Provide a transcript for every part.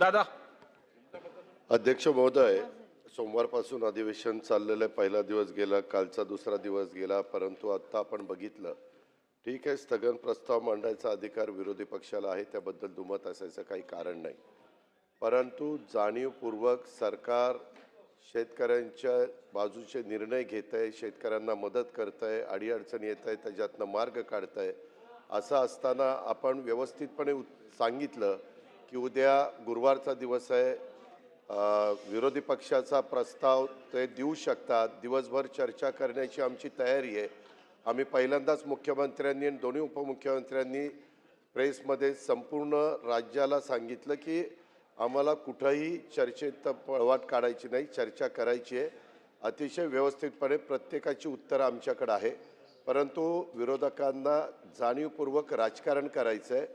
दादा. अध्यक्ष महोदय सोमवारपासून अधिवेशन चाललेलं आहे. पहिला दिवस गेला कालचा दुसरा दिवस गेला परंतु आत्ता आपण बघितलं. ठीक आहे स्थगन प्रस्ताव मांडायचा अधिकार विरोधी पक्षाला आहे त्याबद्दल दुमत असायचं काही कारण नाही. परंतु जाणीवपूर्वक सरकार शेतकऱ्यांच्या बाजूचे निर्णय घेत आहे शेतकऱ्यांना मदत करत आहे अडीअडचणी येत आहे त्याच्यातनं मार्ग काढत आहे असं असताना आपण व्यवस्थितपणे सांगितलं की उद्या गुरुवारचा दिवस आहे. विरोधी पक्षाचा प्रस्ताव ते देऊ शकतात. दिवसभर चर्चा करण्याची आमची तयारी आहे. आम्ही पहिल्यांदाच मुख्यमंत्र्यांनी आणि दोन्ही उपमुख्यमंत्र्यांनी प्रेसमध्ये संपूर्ण राज्याला सांगितलं की आम्हाला कुठंही चर्चेत पळवाट काढायची नाही चर्चा करायची आहे. अतिशय व्यवस्थितपणे प्रत्येकाची उत्तरं आमच्याकडं आहे. परंतु विरोधकांना जाणीवपूर्वक राजकारण करायचं आहे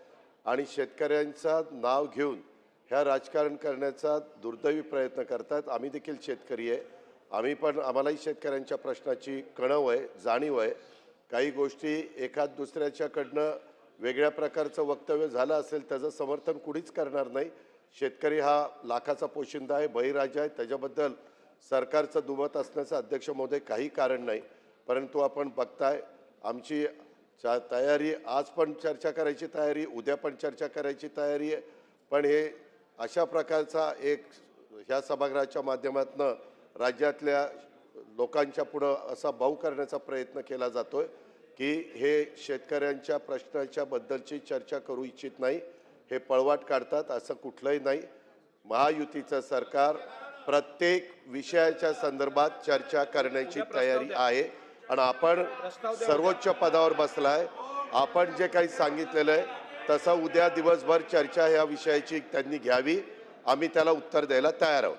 आणि शेतकऱ्यांचं नाव घेऊन ह्या राजकारण करण्याचा दुर्दैवी प्रयत्न करतात. आम्ही देखील शेतकरी आहे. आम्ही पण आम्हालाही शेतकऱ्यांच्या प्रश्नाची कणव आहे जाणीव आहे. काही गोष्टी एखाद दुसऱ्याच्याकडनं वेगळ्या प्रकारचं वक्तव्य झालं असेल त्याचं समर्थन कुणीच करणार नाही. शेतकरी हा लाखाचा पोशिंदा आहे बळीराजा आहे. त्याच्याबद्दल सरकारचं दुमत असण्याचं अध्यक्ष महोदय काही कारण नाही. परंतु आपण बघताय आमची चा तयारी आज पण चर्चा करायची तयारी उद्या पण चर्चा करायची तयारी आहे. पण हे अशा प्रकारचा एक ह्या सभागृहाच्या माध्यमातून राज्यातल्या लोकांच्या पुढं असा भाऊ करण्याचा प्रयत्न केला जातोय की हे शेतकऱ्यांच्या प्रश्नाच्या बद्दलची चर्चा करू इच्छित नाही. हे पळवाट काढतात असं कुठलंही नाही. महायुतीचं सरकार प्रत्येक विषयाच्या संदर्भात चर्चा करण्याची तयारी आहे. आणि आपण सर्वोच्च पदावर बसलाय. आपण जे काही सांगितलेलं आहे तसं उद्या दिवसभर चर्चा ह्या विषयाची त्यांनी घ्यावी. आम्ही त्याला उत्तर द्यायला तयार आहोत.